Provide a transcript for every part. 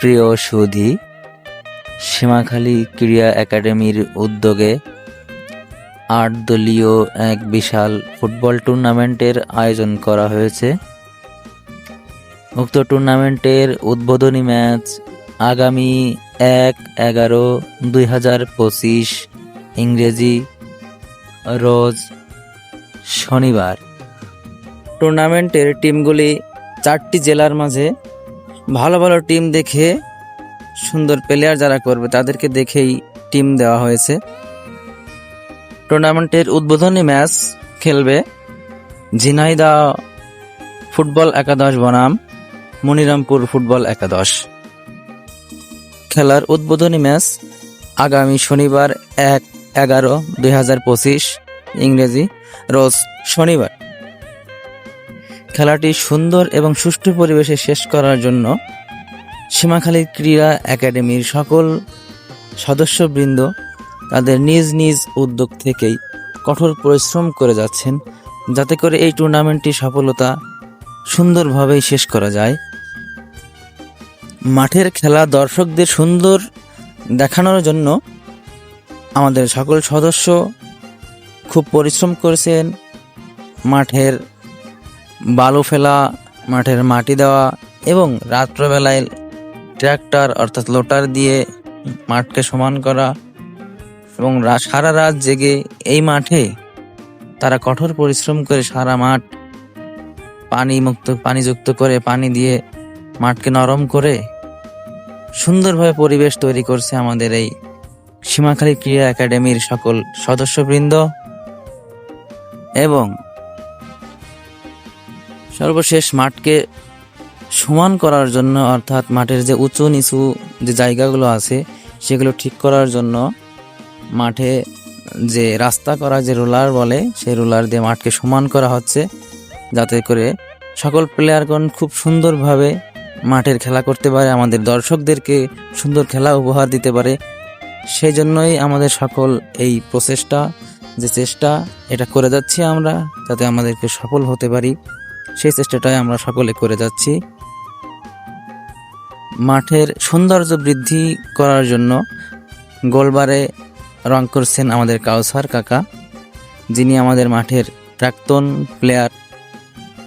প্রিয় সুধী, সীমাখালী ক্রীড়া একাডেমির উদ্যোগে আট দলীয় এক বিশাল ফুটবল টুর্নামেন্টের আয়োজন করা হয়েছে। উক্ত টুর্নামেন্টের উদ্বোধনী ম্যাচ আগামী এক এগারো দুই হাজার পঁচিশ ইংরেজি রোজ শনিবার। টুর্নামেন্টের টিমগুলি চারটি জেলার মাঝে ভালো ভালো টিম দেখে সুন্দর প্লেয়ার যারা করবে তাদেরকে দেখেই টিম দেওয়া হয়েছে। টুর্নামেন্টের উদ্বোধনী ম্যাচ খেলবে ঝিনাইদা ফুটবল একাদশ বনাম, মনিরামপুর ফুটবল একাদশ। খেলার উদ্বোধনী ম্যাচ আগামী শনিবার এক এগারো দুই ইংরেজি রোজ শনিবার। খেলাটি সুন্দর এবং সুষ্ঠু পরিবেশে শেষ করার জন্য সীমাখালী ক্রীড়া একাডেমির সকল সদস্যবৃন্দ তাদের নিজ নিজ উদ্যোগ থেকেই কঠোর পরিশ্রম করে যাচ্ছেন যাতে করে এই টুর্নামেন্টটি সফলতা সুন্দরভাবেই শেষ করা যায়। মাঠের খেলা দর্শকদের সুন্দর দেখানোর জন্য আমাদের সকল সদস্য খুব পরিশ্রম করেছেন। মাঠের বালু ফেলা, মাঠের মাটি দেওয়া এবং রাত্রবেলায় ট্র্যাক্টর অর্থাৎ লোটার দিয়ে মাঠকে সমান করা এবং সারা রাত জেগে এই মাঠে তারা কঠোর পরিশ্রম করে সারা মাঠ পানি মুক্ত, পানিযুক্ত করে পানি দিয়ে মাঠকে নরম করে সুন্দরভাবে পরিবেশ তৈরি করছে আমাদের এই সীমাখালী ক্রীড়া একাডেমির সকল সদস্যবৃন্দ এবং সর্বশেষ মাঠকে সমান করার জন্য, অর্থাৎ মাঠের যে উঁচু নিচু যে জায়গাগুলো আছে, সেগুলো ঠিক করার জন্য মাঠে যে রাস্তা করা যে রোলার বলে, সেই রোলার দিয়ে মাঠকে সমান করা হচ্ছে, যাতে করে সকল প্লেয়ারগণ খুব সুন্দরভাবে মাঠের খেলা করতে পারে, আমাদের দর্শকদেরকে সুন্দর খেলা উপহার দিতে পারে। সেই জন্যই আমাদের সকল এই প্রচেষ্টা, যে চেষ্টা, এটা করে যাচ্ছি আমরা, যাতে আমাদেরকে সফল হতে পারি। সেই চেষ্টাটাই আমরা সকলে করে যাচ্ছি। মাঠের সৌন্দর্য বৃদ্ধি করার জন্য গোলবারে রং করছেন আমাদের কাউসার কাকা, যিনি আমাদের মাঠের প্রাক্তন প্লেয়ার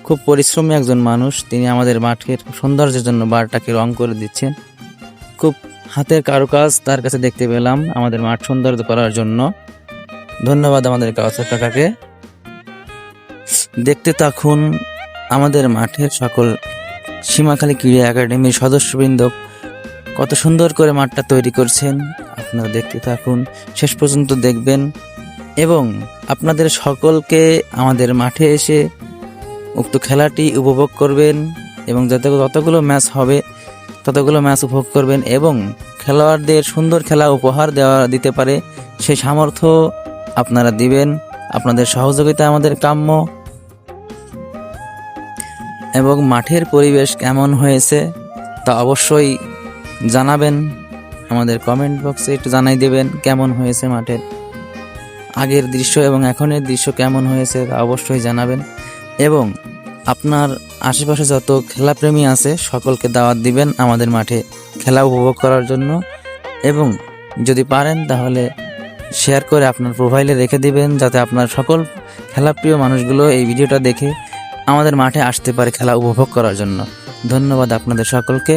খুব পরিশ্রমী একজন মানুষ, তিনি আমাদের মাঠের সৌন্দর্যের জন্য বারটাকে রং করে দিচ্ছেন। খুব হাতের কারুকাজ তার কাছে দেখতে পেলাম আমাদের মাঠ সৌন্দর্য করার জন্য। ধন্যবাদ আমাদের কাউসার কাকাকে। দেখতে থাকুন আমাদের মাঠের সকল সীমাখালী ক্রীড়া একাডেমির সদস্যবৃন্দ কত সুন্দর করে মাঠটা তৈরি করছেন। আপনারা দেখতে থাকুন, শেষ পর্যন্ত দেখবেন এবং আপনাদের সকলকে আমাদের মাঠে এসে উক্ত খেলাটি উপভোগ করবেন এবং যাতে যতগুলো ম্যাচ হবে, ততগুলো ম্যাচ উপভোগ করবেন এবং খেলোয়াড়দের সুন্দর খেলা উপহার দেওয়া দিতে পারে সেই সামর্থ্য আপনারা দিবেন। আপনাদের সহযোগিতা আমাদের কাম্য। এবং মাঠের পরিবেশ কেমন হয়েছে তা অবশ্যই জানাবেন। আমাদের কমেন্ট বক্সে একটু জানাই দেবেন কেমন হয়েছে মাঠের। আগের দৃশ্য এবং এখনের দৃশ্য কেমন হয়েছে তা অবশ্যই জানাবেন। এবং আপনার আশেপাশে যত খেলাপ্রেমী আছে, সকলকে দাওয়াত দিবেন আমাদের মাঠে খেলা উপভোগ করার জন্য। এবং যদি পারেন, তাহলে শেয়ার করে আপনার প্রোফাইলে রেখে দিবেন, যাতে আপনার সকল খেলাপ্রিয় মানুষগুলো এই ভিডিওটা দেখে আমাদের মাঠে আসতে পারে খেলা উপভোগ করার জন্য। ধন্যবাদ আপনাদের সকলকে।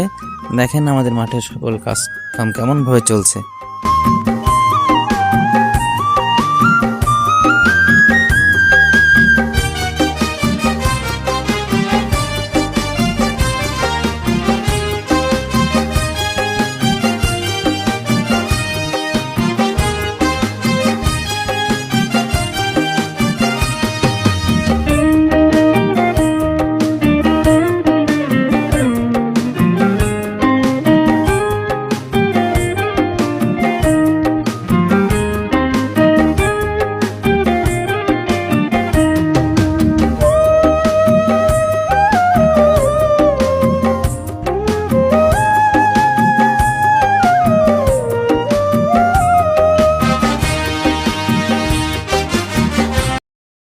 দেখেন আমাদের মাঠে সকল কাজ কাম কেমনভাবে চলছে।